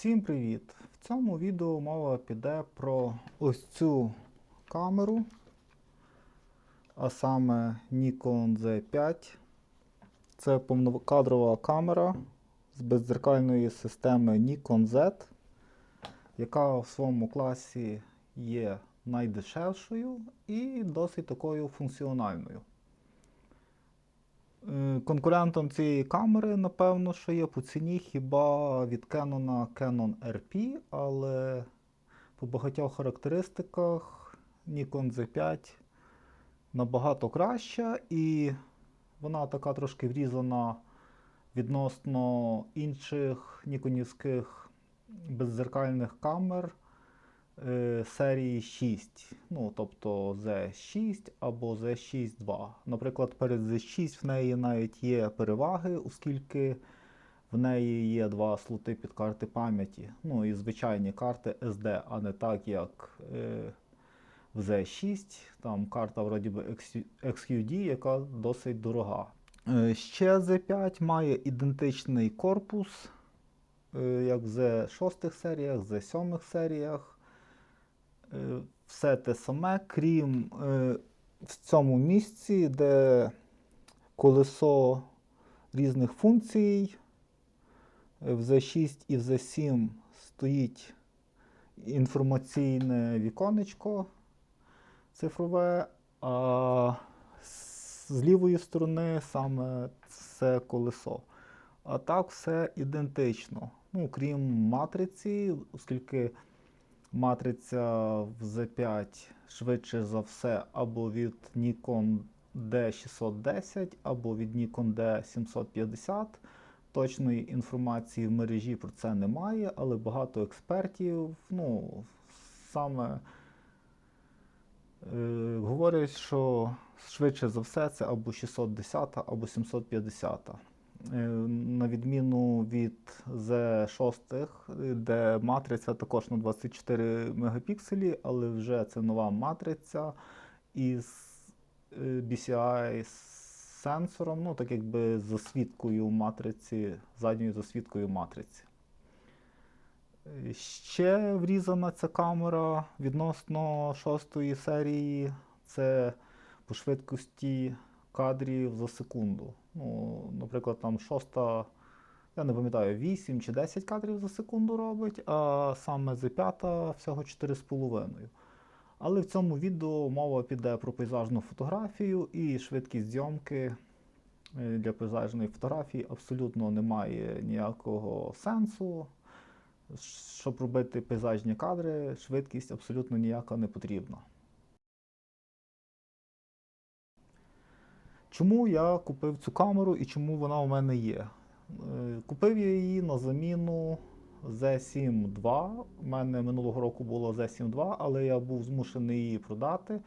Всім привіт! В цьому відео мова піде про ось цю камеру, а саме Nikon Z5. Це повнокадрова камера з бездзеркальної системи Nikon Z, яка в своєму класі є найдешевшою і досить такою функціональною. Е, Конкурентом цієї камери, напевно, що є по ціні хіба від Canon Canon RP, але по багатьох характеристиках Nikon Z5 набагато краща, і вона така трошки врізана відносно інших ніконівських беззеркальних камер серії 6, ну, тобто Z6 або Z6 II. Наприклад, перед Z6 в неї навіть є переваги, оскільки в неї є два слоти під карти пам'яті. Ну і звичайні карти SD, а не так, як е, в Z6. Там карта вроді би XUD, яка досить дорога. Е, Ще Z5 має ідентичний корпус, е, як в Z6 серіях, Z7 серіях. Е, Все те саме, крім е, в цьому місці, де колесо різних функцій. Е, В Z6 і в Z7 стоїть інформаційне віконечко цифрове, а з лівої сторони саме це колесо. А так все ідентично. Ну, крім матриці, оскільки матриця в Z5 швидше за все або від Nikon D610, або від Nikon D750. Точної інформації в мережі про це немає, але багато експертів, ну, саме е, говорять, що швидше за все це або 610, або 750. Е, на відміну від Z6, де матриця також на 24 мегапікселі, але вже це нова матриця із е, BCI сенсором, ну так якби з засвідкою матриці, задньою засвідкою матриці. Е, Ще врізана ця камера відносно шостої серії. Це по швидкості кадрів за секунду. Ну, наприклад, там шоста, я не пам'ятаю, 8 чи 10 кадрів за секунду робить, а саме Z5 всього 4,5. Але в цьому відео мова піде про пейзажну фотографію і швидкість зйомки е, для пейзажної фотографії абсолютно немає ніякого сенсу. Щоб робити пейзажні кадри, швидкість абсолютно ніяка не потрібна. Чому я купив цю камеру і чому вона у мене є? Е, Купив я її на заміну Z7 II. У мене минулого року було Z7 II, але я був змушений її продати,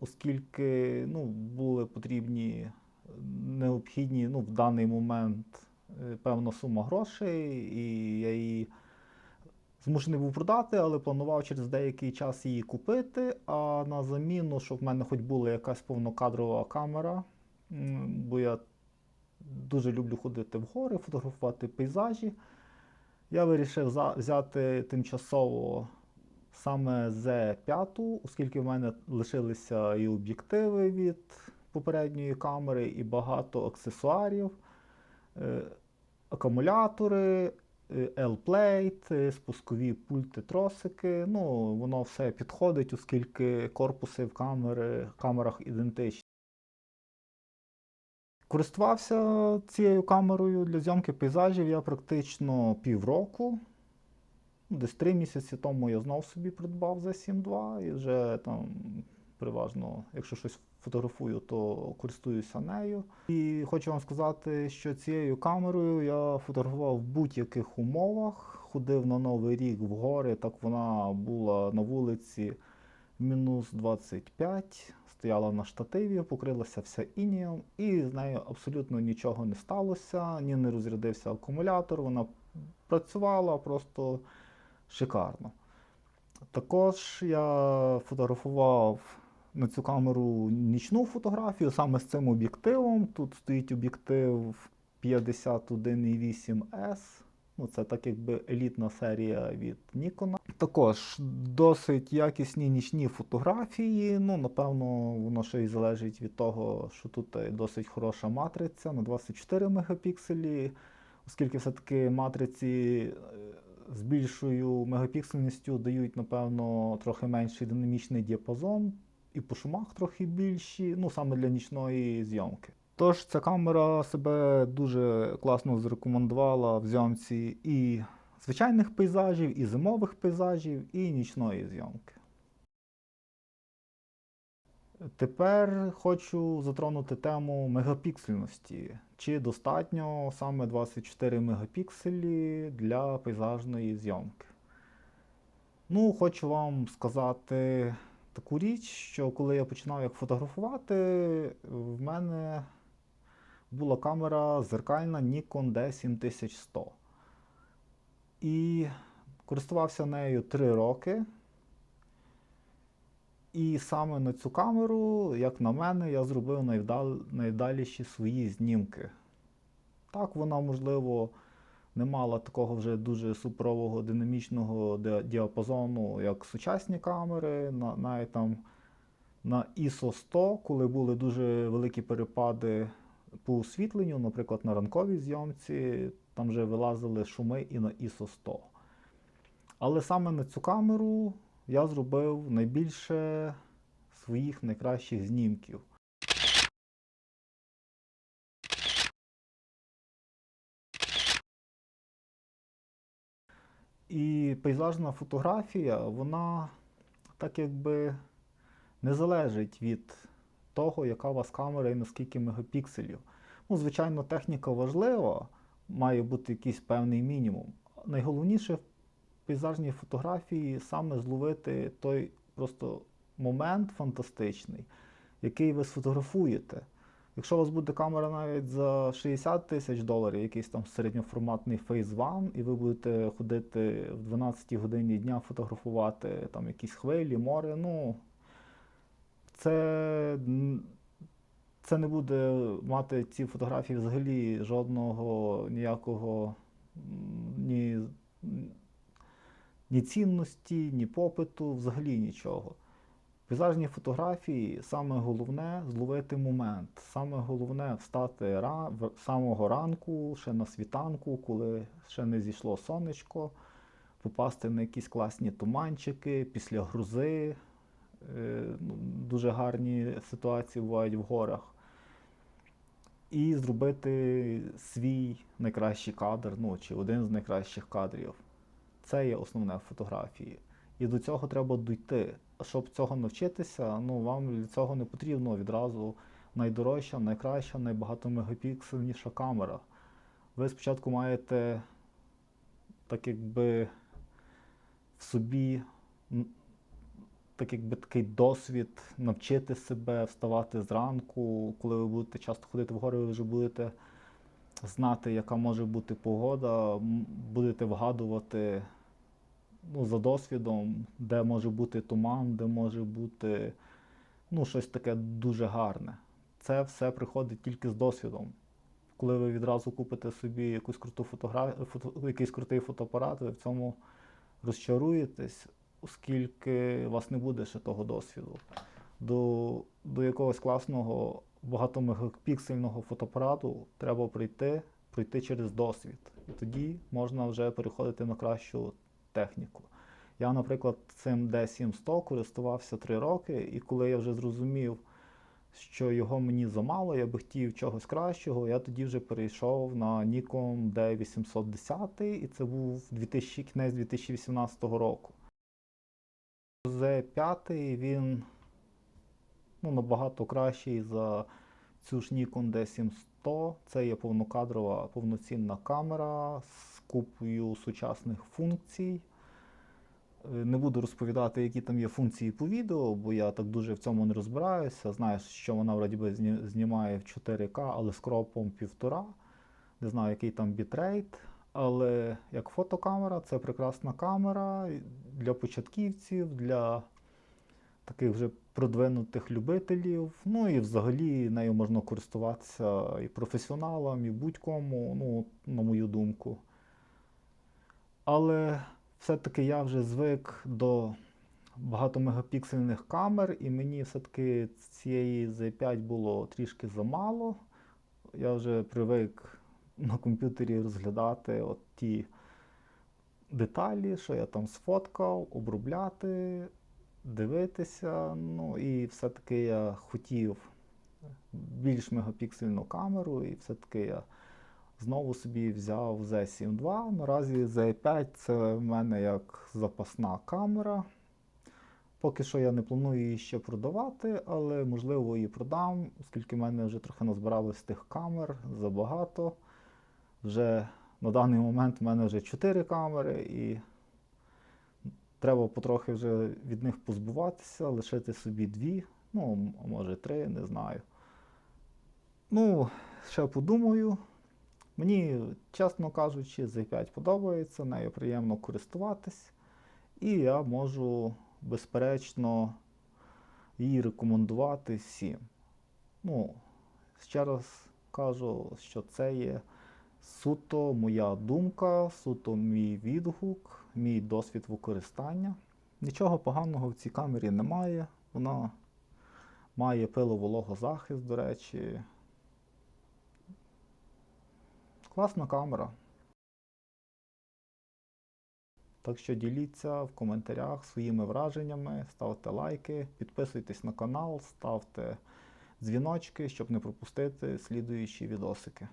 оскільки ну, були потрібні необхідні ну, в даний момент е, певна сума грошей, і я її змушений був продати, але планував через деякий час її купити. А на заміну, щоб в мене хоч була якась повнокадрова камера, бо я дуже люблю ходити в гори, фотографувати пейзажі. Я вирішив взяти тимчасово саме Z5, оскільки в мене лишилися і об'єктиви від попередньої камери, і багато аксесуарів, е, акумулятори, е, е, спускові пульти, тросики. Ну, воно все підходить, оскільки корпуси в камери, камерах ідентичні. Користувався цією камерою для зйомки пейзажів я практично півроку. Десь три місяці тому я знов собі придбав за 7.2 і вже там переважно, якщо щось фотографую, то користуюся нею. І хочу вам сказати, що цією камерою я фотографував в будь-яких умовах. Ходив на Новий рік в гори, так вона була на вулиці мінус 25, стояла на штативі, покрилася вся інієм, і з нею абсолютно нічого не сталося, ні не розрядився акумулятор, вона працювала просто шикарно. Також я фотографував на цю камеру нічну фотографію саме з цим об'єктивом. Тут стоїть об'єктив 51,8S Ну, це так якби елітна серія від Nikon. Також досить якісні нічні фотографії. Ну, напевно, воно ще й залежить від того, що тут досить хороша матриця на 24 мегапікселі, оскільки все-таки матриці е, з більшою мегапіксельністю дають, напевно, трохи менший динамічний діапазон, і по шумах трохи більші, ну саме для нічної зйомки. Тож ця камера себе дуже класно зарекомендувала в зйомці і звичайних пейзажів, і зимових пейзажів, і нічної зйомки. Тепер хочу затронути тему мегапіксельності. Чи достатньо саме 24 мегапікселі для пейзажної зйомки? Ну, хочу вам сказати таку річ, що коли я починав як фотографувати, в мене була камера зеркальна Nikon D7100. І користувався нею 3 роки. І саме на цю камеру, як на мене, я зробив найвдал... найвдаліші свої знімки. Так, вона, можливо, не мала такого вже дуже супрового динамічного діапазону, як сучасні камери, на, навіть там на ISO 100, коли були дуже великі перепади по освітленню, наприклад, на ранковій зйомці, там вже вилазили шуми і на ISO 100. Але саме на цю камеру я зробив найбільше своїх найкращих знімків. І пейзажна фотографія, вона так якби не залежить від того, яка у вас камера і наскільки мегапікселів. Ну, звичайно, техніка важлива, має бути якийсь певний мінімум. Найголовніше в пейзажній фотографії саме зловити той просто момент фантастичний, який ви сфотографуєте. Якщо у вас буде камера навіть за 60 тисяч доларів, якийсь там середньоформатний One, і ви будете ходити в 12 годині дня фотографувати там якісь хвилі, море, ну це, це не буде мати ці фотографії взагалі жодного ніякого ні, ні цінності, ні попиту, взагалі нічого. В пейзажній фотографії саме головне зловити момент. Саме головне встати ра- в- самого ранку, ще на світанку, коли ще не зійшло сонечко, попасти на якісь класні туманчики після грузи. Е, ну, Дуже гарні ситуації бувають в горах. І зробити свій найкращий кадр, ну чи один з найкращих кадрів. Це є основне в фотографії. І до цього треба дійти. Щоб цього навчитися, ну вам для цього не потрібно відразу найдорожча, найкраща, найбагатомегапіксельніша камера. Ви спочатку маєте так якби в собі так якби такий досвід навчити себе вставати зранку. Коли ви будете часто ходити в гори, ви вже будете знати, яка може бути погода, будете вгадувати ну, за досвідом, де може бути туман, де може бути ну, щось таке дуже гарне. Це все приходить тільки з досвідом. Коли ви відразу купите собі якусь круту фотогра... фото... якийсь крутий фотоапарат, ви в цьому розчаруєтесь, оскільки у вас не буде ще того досвіду. До, до якогось класного багатомегапіксельного фотоапарату треба прийти, пройти через досвід. І тоді можна вже переходити на кращу техніку. Я, наприклад, цим D700 користувався 3 роки, і коли я вже зрозумів, що його мені замало, я би хотів чогось кращого, я тоді вже перейшов на Nikon D810, і це був 2000, кінець 2018 року. Z5 він ну, набагато кращий за цю ж Nikon D700. Це є повнокадрова повноцінна камера з купою сучасних функцій. Е, Не буду розповідати, які там є функції по відео, бо я так дуже в цьому не розбираюся. Знаю, що вона вроді би знімає в 4К, але з кропом 1,5. Не знаю, який там бітрейт. Але як фотокамера, це прекрасна камера для початківців, для таких вже продвинутих любителів. Ну і взагалі нею можна користуватися і професіоналам, і будь-кому, ну, на мою думку. Але все-таки я вже звик до багатомегапіксельних камер, і мені все-таки цієї Z5 було трішки замало. Я вже привик на комп'ютері розглядати от ті деталі, що я там сфоткав, обробляти, дивитися. Ну і все-таки я хотів більш мегапіксельну камеру, і все-таки я знову собі взяв Z7 II. Наразі Z5 це в мене як запасна камера. Поки що я не планую її ще продавати, але можливо її продам, оскільки в мене вже трохи назбиралось тих камер забагато. Вже на даний момент в мене вже 4 камери, і треба потрохи вже від них позбуватися, лишити собі дві, ну, може три, не знаю. Ну, ще подумаю. Мені, чесно кажучи, Z5 подобається, нею приємно користуватись, і я можу, безперечно, її рекомендувати всім. Ну, ще раз кажу, що це є суто моя думка, суто мій відгук, мій досвід використання. Нічого поганого в цій камері немає. Вона має пиловологозахист, до речі. Класна камера. Так що діліться в коментарях своїми враженнями, ставте лайки, підписуйтесь на канал, ставте дзвіночки, щоб не пропустити слідуючі відосики.